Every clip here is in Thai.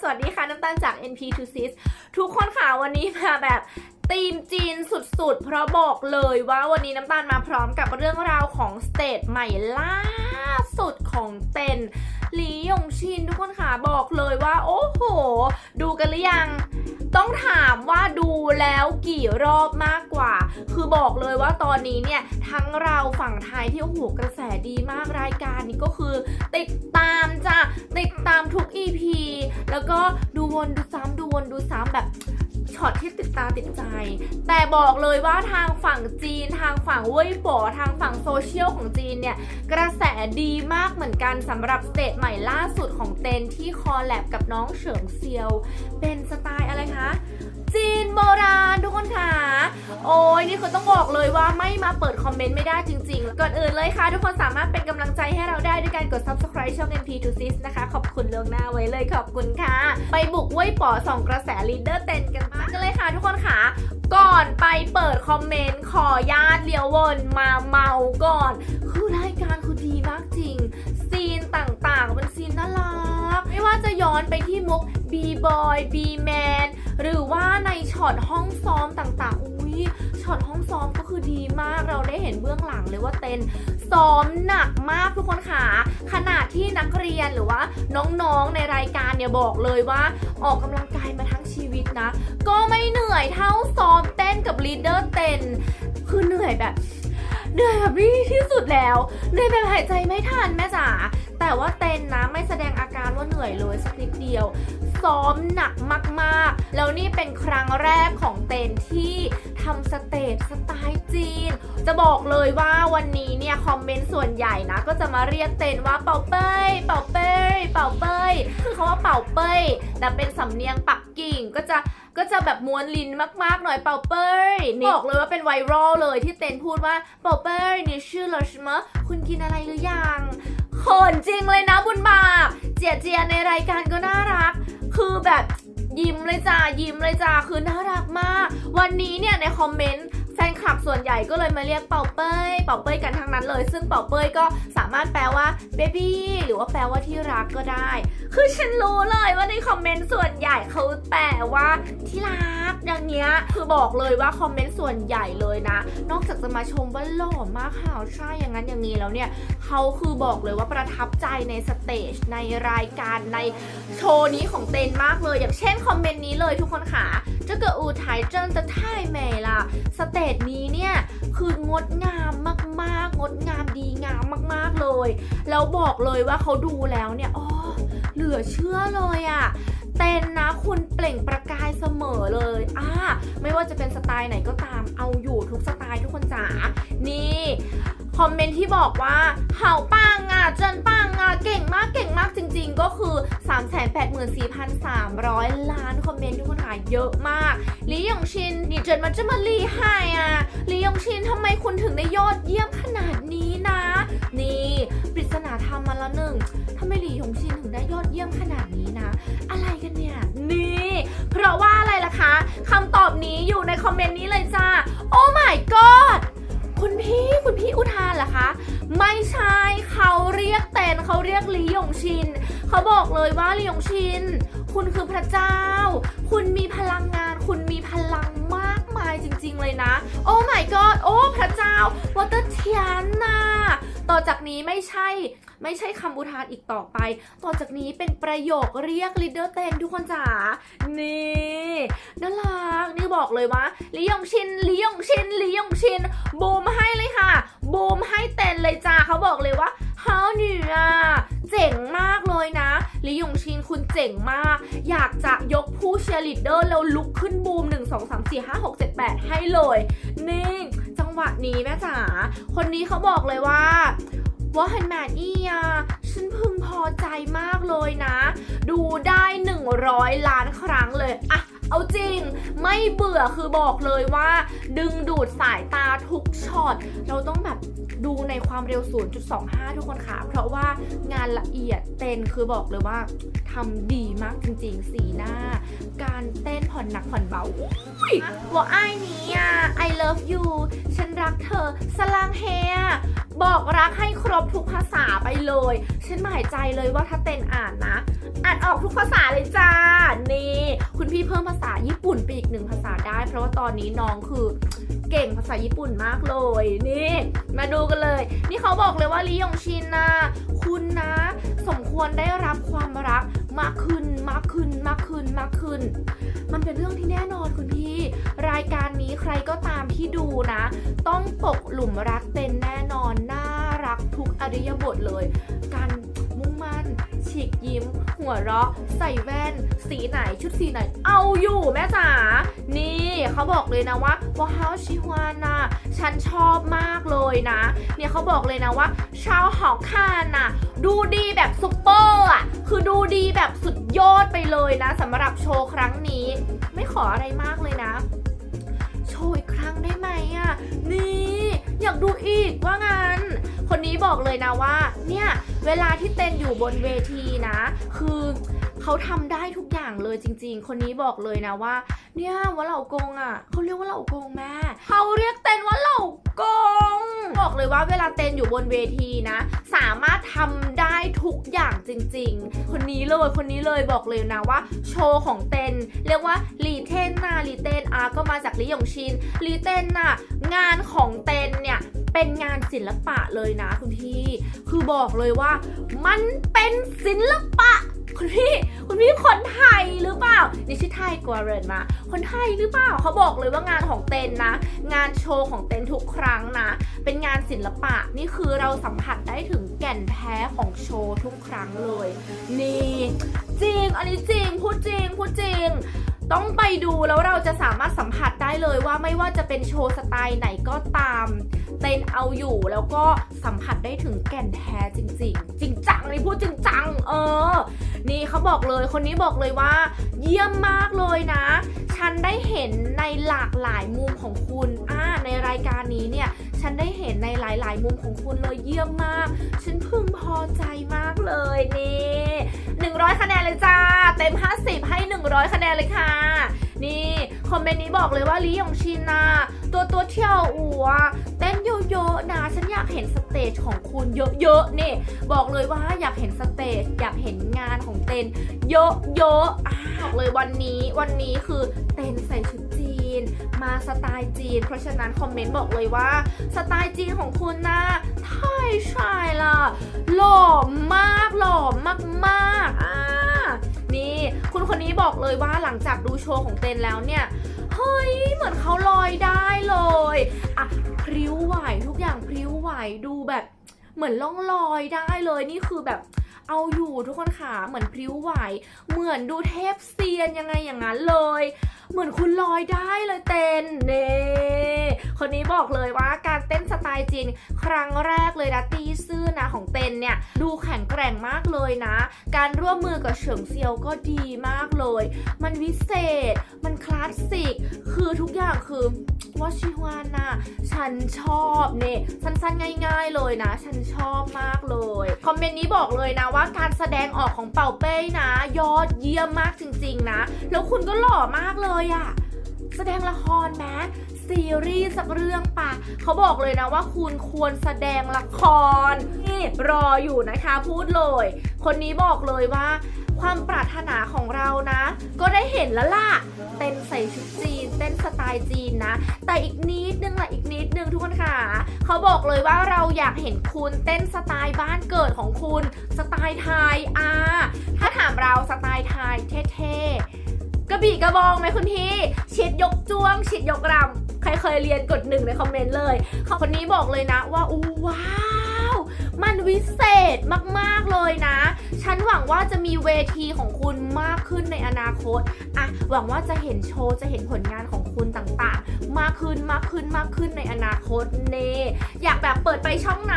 สวัสดีค่ะ น้ำตาลจาก NP to Sis ทุกคนค่ะ วันนี้มาแบบธีมจีนสุดๆ เพราะบอกเลยว่าวันนี้น้ำตาลมาพร้อมกับเรื่องราวของสเตจใหม่ล่าสุดของเต็นหลีหยงชินทุกคนค่ะบอกเลยว่า โอ้โห ดูกันหรือยัง ต้องถามว่าดูแล้วกี่รอบมากกว่า บอกเลยว่าตอนนี้เนี่ยทั้งเราฝั่งไทยที่โอ้โหกระแสดีมากรายการนี้ก็คือ ติดตามจ้ะติดตามทุก EP แล้วก็ดูวนดูซ้ำดูวนดูซ้ำแบบช็อตที่ติดตาติดใจ แต่บอกเลยว่าทางฝั่งจีน ทางฝั่งเว่ยป๋อทางฝั่งโซเชียลของจีนเนี่ย กระแสดีมากเหมือนกันสำหรับสเตจใหม่ล่าสุดของเตนที่คอลแลบกับน้องเฉิงเซียว เป็นสไตล์อะไรคะ จีนโบราณทุกคนค่ะ โอ้ยนี่คือต้องบอกเลยว่าไม่มาเปิดคอมเมนต์ไม่ได้จริงๆ ก่อนอื่นเลยค่ะ ทุกคนสามารถเป็นกำลังใจให้เราได้ด้วยการกด subscribe ช่อง NP to Sis นะคะ ขอบคุณเลืองหน้าไว้เลยขอบคุณค่ะ ไปบุกเว้ยป๋อส่องกระแสลีดเดอร์เต็นกันมากกันเลยค่ะ ทุกคนค่ะ ก่อนไปเปิดคอมเมนต์ขอญาตเลี้ยววนมาเมาก่อน คือรายการคือดีมากจริง ซีนต่างๆ เป็นซีนน่ารัก ไม่ว่าจะย้อนไปที่มุก B-boy B-man หรือว่าในช็อตห้องซ้อมต่างๆ อุ้ยช็อตห้องซ้อมก็คือดีมาก เราได้เห็นเบื้องหลังเลยว่าเต้นซ้อมหนักมากทุกคนค่ะขนาดที่นักเรียนหรือว่าน้องๆในรายการเนี่ยบอกเลยว่าออกกำลังกายมาทั้งชีวิตนะ ก็ไม่เหนื่อยเท่าซ้อมเต้นกับลีดเดอร์เต้นคือเหนื่อยแบบเหนื่อยแบบนี้ที่สุดแล้วเหนื่อยแบบหายใจไม่ทันแม่จ๋า แต่ว่าเต้นนะไม่แสดงอาการว่าเหนื่อยเลยสักนิดเดียว ซ้อมหนักมากๆ แล้วนี่เป็นครั้งแรกของเต้นที่ทำสเตจสไตล์จีน จะบอกเลยว่าวันนี้เนี่ยคอมเมนต์ส่วนใหญ่นะ ก็จะมาเรียกเต้นว่าเป่าเป้ยเป่าเป้ยเป่าเป้ยคือเขาว่าเป่าเป้ยแต่เป็นสำเนียงปักกิ่งก็จะก็จะแบบม้วนลิ้นมากๆ หน่อยเป่าเป้ยนี่บอกเลยว่าเป็นไวรัลเลยที่เต้นพูดว่าเป่าเป้ยนี่ชื่อเหรอใช่ไหมะคุณกินอะไรหรือยัง จริงเลยนะบุญบาปเจียเจียในรายการก็น่ารัก คือแบบยิ้มเลยจ้ายิ้มเลยจ้าคือน่ารักมาก วันนี้เนี่ยในคอมเมนต์ ฟนคลับส่วนใหญ่ก็เลยมาเรียกเป่าเป้ยเป่าเป้ยกันทั้งนั้นเลย ซึ่งเป่าเป้ยก็สามารถแปลว่าเบบี้หรือว่าแปลว่าที่รักก็ได้ คือฉันรู้เลยว่าในคอมเมนต์ส่วนใหญ่เขาแปลว่าที่รักอย่างเงี้ยคือบอกเลยว่าคอมเมนต์ส่วนใหญ่เลยนะ นอกจากจะมาชมว่าหล่อมากข่าวใช่อย่างนั้นอย่างนี้แล้วเนี่ยเขาคือบอกเลยว่าประทับใจในสเตจในรายการในโชว์นี้ของเต็นมากเลย อย่างเช่นคอมเมนต์นี้เลยทุกคนค่ะ 这个舞台真的太美了สเตจนี้เนี่ยคืองดงามมากๆ งดงามดีงามมากๆเลย แล้วบอกเลยว่าเขาดูแล้วเนี่ยอ๋อ เหลือเชื่อเลยอะ่ะ เต้นนะคุณเปล่งประกายเสมอเลยอ่าไม่ว่าจะเป็นสไตล์ไหนก็ตามเอาอยู่ทุกสไตล์ทุกคนจ๋า นี่ คอมเมนต์ที่บอกว่าเห่าปังอะเจนปังอะเก่งมากเก่งมากจริง ๆ ก็คือ 384,300 ล้านคอมเมนต์ทุกคนค่ะเยอะมากลีหยงชินนี่เจนมันจะมาลีไฮอะลีหยงชินทำไมคุณถึงได้ยอดเยี่ยมขนาดนี้นะ นี่ปริศนาธรรมมาละหนึ่งทำไมหลีหยงชินถึงได้ยอดเยี่ยมขนาดนี้นะ อะไรกันเนี่ยนี่เพราะว่าอะไรล่ะคะคำตอบนี้อยู่ในคอมเมนต์นี้เลยจ้าโอ้ my god คุณพี่คุณพี่อุทานเหรอคะ ไม่ใช่เขาเรียกเต็นเขาเรียกลีหยงชิน เขาบอกเลยว่าลีหยงชิน คุณคือพระเจ้า คุณมีพลังงาน คุณมีพลังมากมายจริง ๆ เลยนะ โอ้ my god โอ้พระเจ้าวอเตอร์เทียนนะต่อจากนี้ไม่ใช่ไม่ใช่คำอุทานอีกต่อไป ต่อจากนี้เป็นประโยคเรียกลีดเดอร์เต็นทุกคนจ๋านี่น่ารักนี่ บอกเลยว่าลียงชินลียงชินลียงชินบูมให้เลยค่ะบูมให้เต็นเลยจ้าเขาบอกเลยว่าเฮาหนือเจ๋งมากเลยนะลียงชินคุณเจ๋งมาก อยากจะยกผู้เชียร์ลีดเดอร์แล้วลุกขึ้นบูม 1 2 3 4 5 6 7 8 ให้เลย นี่จังหวะนี้แม่จ๋าคนนี้เขาบอกเลยว่าว่าฮันแมนอี้อะฉันพึงพอใจมากเลยนะ ดูได้ 100 ล้านครั้งเลยอะ เอาจริงไม่เบื่อคือบอกเลยว่า ดึงดูดสายตาทุกช็อต เราต้องแบบดูในความเร็ว 0.25 ทุกคนค่ะ เพราะว่างานละเอียดเต้นคือบอกเลยว่าทำดีมากจริงๆ สีหน้า การเต้นผ่อนหนักผ่อนเบาอุ้ยว่าไอ้นี้อะ I love you ฉันรักเธอ สลังเฮบอกรักให้ครบทุกภาษาไปเลย ฉันหมายใจเลยว่าถ้าเต้นอ่านนะ อ่านออกทุกภาษาเลยจ้า นี่ คุณพี่เพิ่มภาษาญี่ปุ่นไปอีกหนึ่งภาษาได้ เพราะว่าตอนนี้น้องคือเก่งภาษาญี่ปุ่นมากเลย นี่ มาดูกันเลย นี่เขาบอกเลยว่าลียงชินนะคุณนะ สมควรได้รับความรักมากขึ้นมากขึ้นมากขึ้นมากขึ้น มันเป็นเรื่องที่แน่นอนคุณพี่ รายการนี้ใครก็ตามที่ดูนะ ต้องตกหลุมรักเป็นแน่นอน น่ารักทุกอริยบทเลย การ น ฉีกยิ้ม หัวเราะ ใส่แว่น สีไหนชุดสีไหน เอาอยู่แม่จ๋า นี่เขาบอกเลยนะว่าว้าวชิฮวานะฉันชอบมากเลยนะ เนี่ยเขาบอกเลยนะว่า ชาวหอคานน่ะดูดีแบบซุปเปอร์อะ คือดูดีแบบสุดยอดไปเลยนะสำหรับโชว์ครั้งนี้ ไม่ขออะไรมากเลยนะ โชว์อีกครั้งได้ไหมอะ นี่ อยากดูอีกว่างั้น คนนี้บอกเลยนะว่า เนี่ย เวลาที่เต้นอยู่บนเวทีนะ คือเขาทำได้ทุกอย่างเลยจริง ๆ คนนี้บอกเลยนะว่า เนี่ยว่าเหล่ากงอะเขาเรียกว่าเหล่ากงแม่เขาเรียกเต้นว่าเหล่ากง บอกเลยว่าเวลาเต้นอยู่บนเวทีนะ สามารถทำได้ทุกอย่างจริง ๆ คนนี้เลยคนนี้เลยบอกเลยนะว่า โชว์ของเต้นเรียกว่าลีเทนนะลีเทนอาก็มาจากลีหยงชินลีเทนน่ะงานของเต้นเนี่ย เป็นงานศิลปะเลยนะคุณพี่ คือบอกเลยว่า มันเป็นศิลปะ คุณพี่คุณพี่คนไทยหรือเปล่านี่ชื่อไทยกว่าเรนมา คนไทยหรือเปล่าเขาบอกเลยว่างานของเต้นนะ งานโชว์ของเต้นทุกครั้งนะ เป็นงานศิลปะนี่คือเราสัมผัสได้ถึงแก่นแท้ของโชว์ทุกครั้งเลย นี่ จริงอันนี้จริงพูดจริงพูดจริง ต้องไปดูแล้วเราจะสามารถสัมผัสได้เลยว่าไม่ว่าจะเป็นโชว์สไตล์ไหนก็ตามเต้นเอาอยู่แล้วก็สัมผัสได้ถึงแก่นแท้จริง ๆ จริงจังนี่พูดจริงจังเออ นี่เขาบอกเลยคนนี้บอกเลยว่า เยี่ยมมากเลยนะ ฉันได้เห็นในหลากหลายมุมของคุณอ่าในรายการนี้เนี่ย ฉันได้เห็นในหลาย ๆ มุมของคุณเลยเยี่ยมมาก ฉันพึงพอใจมากเลยนี่100 คะแนนเลยจ้า เต็ม 50 ให้ 100 คะแนนเลยค่ะ นี่คอมเมนต์นี้บอกเลยว่าลียงชินนะตัวตัวเที่ยวอัวเต้นเยอะๆนะฉันอยากเห็นสเตจของคุณเยอะๆนี่บอกเลยว่าอยากเห็นสเตจอยากเห็นงานของเต้นเยอะๆอะบอกเลยวันนี้วันนี้คือเต้นใส่ชุด มาสไตล์จีน เพราะฉะนั้นคอมเมนต์บอกเลยว่าสไตล์จีนของคุณนะใช่ใช่ล่ะหล่อมากหล่อมากๆอ่านี่คุณคนนี้บอกเลยว่าหลังจากดูโชว์ของเต้นแล้วเนี่ยเฮ้ยเหมือนเขาลอยได้เลยอะพริ้วไหวทุกอย่างพริ้วไหวดูแบบเหมือนล่องลอยได้เลยนี่คือแบบ เอาอยู่ทุกคนค่ะเหมือนพริ้วไหว เหมือนดูเทพเซียนยังไงอย่างนั้นเลย เหมือนคุณลอยได้เลยเต้นเน่คนนี้บอกเลยว่าการเต้นสไตล์จีนครั้งแรกเลยนะตีซื่อนะของเต้นเนี่ยดูแข็งแกร่งมากเลยนะ การร่วมมือกับเฉิงเซียวก็ดีมากเลย มันวิเศษ มันคลาสสิก คือทุกอย่างคือ ว่าชิฮวานะฉันชอบเนี่ยสั้นๆง่าย ๆเลยนะ ฉันชอบมากเลย คอมเมนต์นี้บอกเลยนะว่าการแสดงออกของเป่าเป้ยนะ ยอดเยี่ยมมากจริง ๆ นะ แล้วคุณก็หล่อมากเลยอะแสดงละครไหมซีรีส์สักเรื่องปะเขาบอกเลยนะว่าคุณควรแสดงละครนี่รออยู่นะคะ พูดเลย คนนี้บอกเลยว่า ความปรารถนาของเรานะ ก็ได้เห็นแล้วล่ะ เต้นใส่ชุดจีน เต้นสไตล์จีนนะ แต่อีกนิดนึงละอีกนิดนึงทุกคนค่ะ เขาบอกเลยว่าเราอยากเห็นคุณเต้นสไตล์บ้านเกิดของคุณ สไตล์ไทยอ่าถ้าถามเราสไตล์ไทยเท่ๆกระบี่กระบองไหมคุณพี่ชิดยกจ้วงชิดยกรำใครเคยเรียนกดหนึ่งในคอมเมนต์เลยเขาคนนี้บอกเลยนะว่าอู้ว้า มันวิเศษมากๆเลยนะ ฉันหวังว่าจะมีเวทีของคุณมากขึ้นในอนาคตอะหวังว่าจะเห็นโชว์จะเห็นผลงานของคุณต่างๆ มากขึ้นมากขึ้นมากขึ้นในอนาคตเน่อยากแบบเปิดไปช่องไหน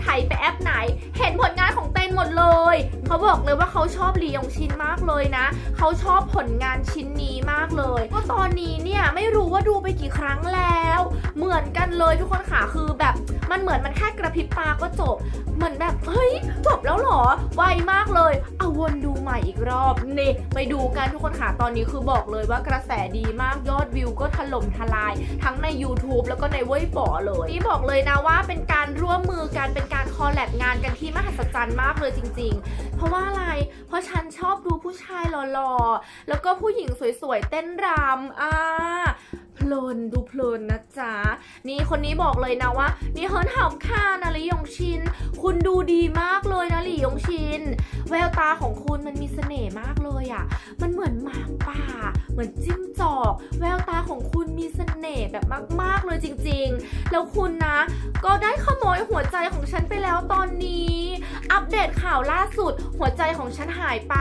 ไถ่ไปแอปไหน เห็นผลงานของเต้นหมดเลย เขาบอกเลยว่าเขาชอบลียงชินมากเลยนะ เขาชอบผลงานชิ้นนี้มากเลยเพราตอนนี้เนี่ยไม่รู้ว่าดูไปกี่ครั้งแล้ว เหมือนกันเลยทุกคนค่ะคือแบบมันเหมือนมันแค่กระพริบตาก็จบ เหมือนแบบเฮ้ยจบแล้วหรอ ไวมากเลย เอาวนดูใหม่อีกรอบ นี่ ไปดูกันทุกคนค่ะ ตอนนี้คือบอกเลยว่ากระแสดีมากยอดวิวก็ถล่มทลาย ทั้งใน YouTube แล้วก็ในเว่ยป๋อเลย นี่บอกเลยนะว่าเป็นการร่วมมือกันเป็นการคอลแลบงานกันที่มหัศจรรย์มากเลยจริง ๆ เพราะว่าอะไร เพราะฉันชอบดูผู้ชายหล่อๆ แล้วก็ผู้หญิงสวยๆ เต้นรำอ่า เพลินดูเพลินนะจ๊ะ นี่คนนี้บอกเลยนะว่า นี่เฮิร์นหอมค่ะนาลียงชิน คุณดูดีมากเลยนะหลียงชิน แววตาของคุณมันมีเสน่ห์มากเลยอะ่ะ มันเหมือนหมาป่า เหมือนจิ้งจอก แววตาของคุณมีเสน่ห์แบบมาก ๆเลยจริง ๆ แล้วคุณนะ ก็ได้ขโมยหัวใจของฉันไปแล้วตอนนี้ อัปเดตข่าวล่าสุด หัวใจของฉันหายไป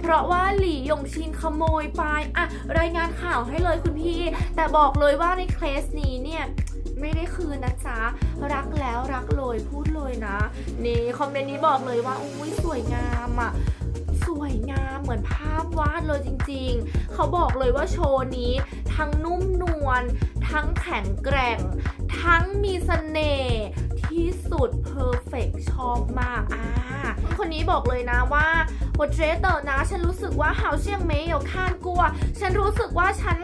เพราะว่าหลี่ยงชินขโมยไปอะรายงานข่าวให้เลยคุณพี่ แต่บอกบอกเลยว่าในเคสนี้เนี่ยไม่ได้คืนนะจ๊ะ รักแล้วรักเลยพูดเลยนะ นี่คอมเมนต์นี้บอกเลยว่าอุ้ยสวยงามอะ่ะสวยงามเหมือนภาพวาดเลยจริงๆ เขาบอกเลยว่าโชว์นี้ทั้งนุ่มนวล ทั้งแข็งแกร่ง ทั้งมีสเสน่ห์ที่สุดเพอร์เฟกชอบมากอ่าคนนี้บอกเลยนะว่าโอเดรเตอร์นะ ฉันรู้สึกว่าเฮาเชียงเมย์อยู่ข้านกลัว ฉันรู้สึกว่าฉัน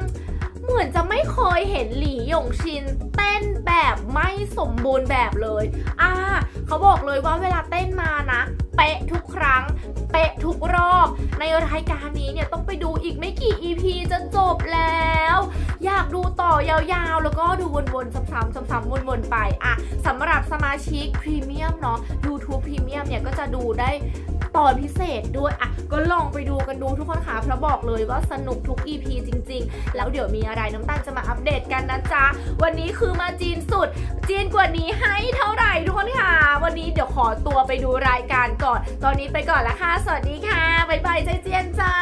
เหมือนจะไม่เคยเห็นหลี่หยงชินเต้นแบบไม่สมบูรณ์แบบเลย อ่า เขาบอกเลยว่าเวลาเต้นมานะ เป๊ะทุกครั้ง เป๊ะทุกรอบ ในรายการนี้เนี่ยต้องไปดูอีกไม่กี่ EP จะจบแล้ว อยากดูต่อยาวๆ แล้วก็ดูวนๆ ซ้ำๆซ้ำๆวนๆ ไป อะสำหรับสมาชิกพรีเมียมเนาะ YouTube พรีเมียมเนี่ยก็จะดูได้ ตอนพิเศษด้วยอะก็ลองไปดูกันดูทุกคนค่ะเพราะบอกเลยว่าสนุกทุก EP จริง ๆ แล้วเดี๋ยวมีอะไรน้ำตาลจะมาอัปเดตกันนะจ๊ะ วันนี้คือมาจีนสุด จีนกว่านี้ให้เท่าไหร่ทุกคนค่ะ วันนี้เดี๋ยวขอตัวไปดูรายการก่อน ตอนนี้ไปก่อนละค่ะ สวัสดีค่ะ บ๊ายบายใจเจียนจ้า